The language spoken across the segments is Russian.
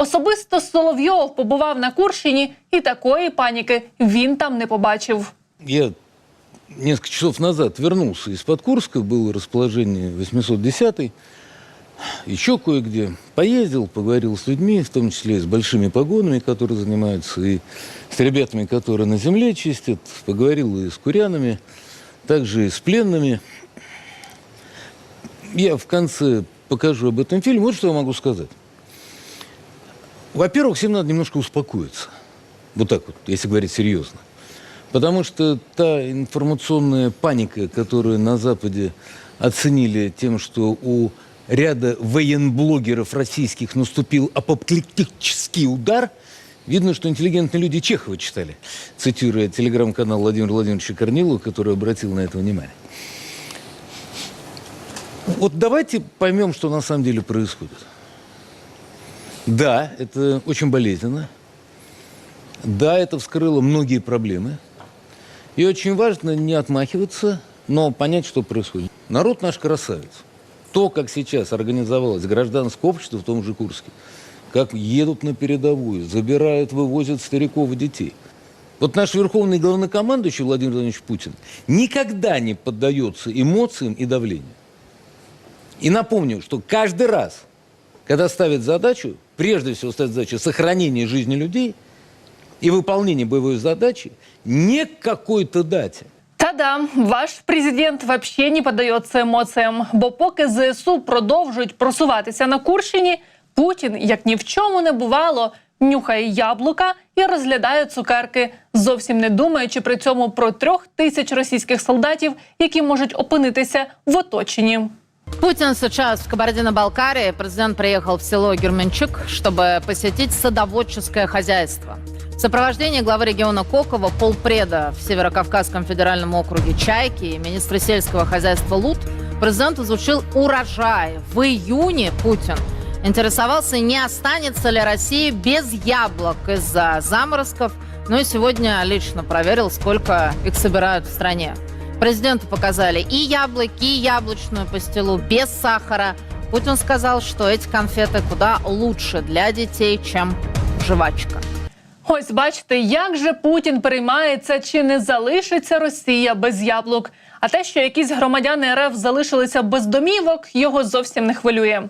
Особисто Соловйов побував на Курщині, і такої паніки він там не побачив. Я несколько часов назад вернулся из-под Курска, было расположение 810-й, еще кое-где. Поездил, поговорил с людьми, в том числе и с большими погонами, которые занимаются, и с ребятами, которые на земле чистят. Поговорил и с курянами, также и с пленными. Я в конце покажу об этом фильме. Вот что я могу сказать. Во-первых, всем надо немножко успокоиться. Вот так вот, если говорить серьезно. Потому что та информационная паника, которую на Западе оценили тем, что у ряда военблогеров российских наступил апоплектический удар, видно, что интеллигентные люди Чехова читали, цитируя телеграм-канал Владимира Владимировича Корнилова, который обратил на это внимание. Вот давайте поймем, что на самом деле происходит. Да, это очень болезненно. Да, это вскрыло многие проблемы. И очень важно не отмахиваться, но понять, что происходит. Народ наш красавец. То, как сейчас организовалось гражданское общество в том же Курске, как едут на передовую, забирают, вывозят стариков и детей. Вот наш верховный главнокомандующий Владимир Владимирович Путин никогда не поддается эмоциям и давлению. И напомню, что каждый раз, когда ставит задачу, прежде всего ставит задачу сохранения жизни людей и выполнения боевой задачи не к какой-то дате, Та-да, ваш президент вообще не піддається емоціям, бо поки ЗСУ продовжують просуватися на Курщині, Путін, як ні в чому не бувало, нюхає яблука і розглядає цукерки, зовсім не думаючи при цьому про трьох тисяч російських солдатів, які можуть опинитися в оточенні. Путин сейчас в Кабардино-Балкарии. Президент приехал в село Герменчук, чтобы посетить садоводческое хозяйство. В сопровождении главы региона Кокова, полпреда в Северокавказском федеральном округе Чайки и министра сельского хозяйства Лут президент изучил урожай. В июне Путин интересовался, не останется ли Россия без яблок из-за заморозков. Ну и сегодня лично проверил, сколько их собирают в стране. Президенту показали и яблоки, и яблочную пастилу без сахара. Путин сказал, что эти конфеты куда лучше для детей, чем жвачка. Ось бачите, як же Путін переймається, чи не залишиться Росія без яблук. А те, що якісь громадяни РФ залишилися без домівок, його зовсім не хвилює.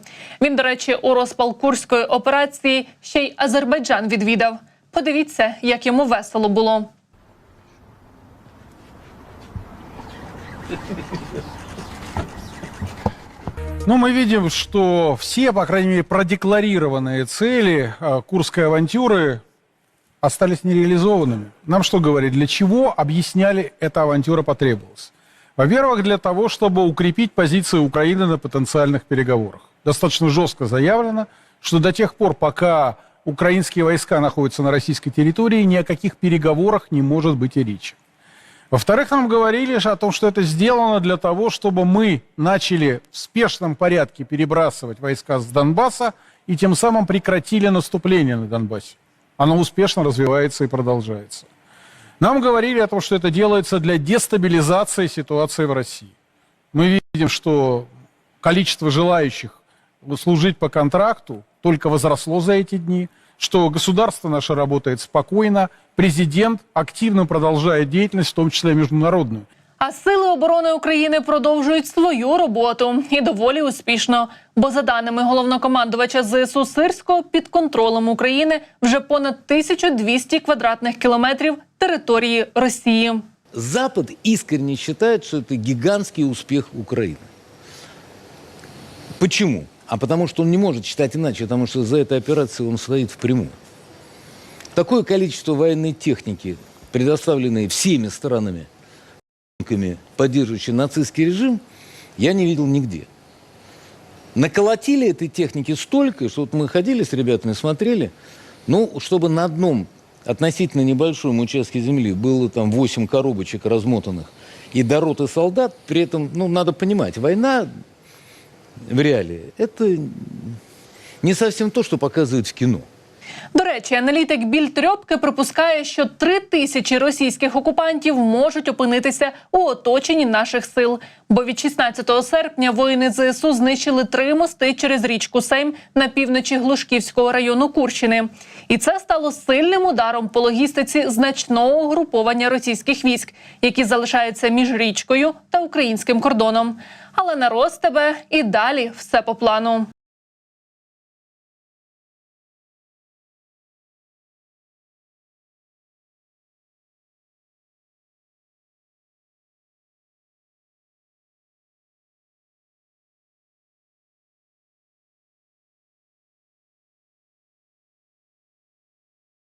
Він, до речі, у розпал курської операції ще й Азербайджан відвідав. Подивіться, як йому весело було. Ну, мы видим, что все, по крайней мере, продекларированные цели э, Курской авантюры остались нереализованными. Нам что говорить, для чего объясняли эта авантюра потребовалась? Во-первых, для того, чтобы укрепить позиции Украины на потенциальных переговорах. Достаточно жестко заявлено, что до тех пор, пока украинские войска находятся на российской территории, ни о каких переговорах не может быть и речи. Во-вторых, нам говорили же о том, что это сделано для того, чтобы мы начали в спешном порядке перебрасывать войска с Донбасса и тем самым прекратили наступление на Донбассе. Оно успешно развивается и продолжается. Нам говорили о том, что это делается для дестабилизации ситуации в России. Мы видим, что количество желающих служить по контракту только возросло за эти дни, что государство наше работает спокойно, президент активно продолжает деятельность, в том числе международную. А сили оборони України продовжують свою роботу і доволі успішно. Бо, за даними головнокомандувача ЗСУ Сирського, під контролем України вже понад 1200 квадратних кілометрів території Росії. Запад искренне считает, что это гигантский успех Украины. Почему? А потому что он не может считать иначе, потому что за этой операцией он стоит впрямую. Такое количество военной техники, предоставленной всеми странами, поддерживающие нацистский режим, я не видел нигде. Наколотили этой техники столько, что вот мы ходили с ребятами, смотрели, ну, чтобы на одном относительно небольшом участке земли было там 8 коробочек размотанных и до роты солдат, при этом, ну, надо понимать, война в реалии – это не совсем то, что показывают в кино. До речі, аналітик Більтрьопки припускає, що три тисячі російських окупантів можуть опинитися у оточенні наших сил. Бо від 16 серпня воїни ЗСУ знищили три мости через річку Сейм на півночі Глушківського району Курщини. І це стало сильним ударом по логістиці значного угруповання російських військ, які залишаються між річкою та українським кордоном. Але народ тебе і далі все по плану.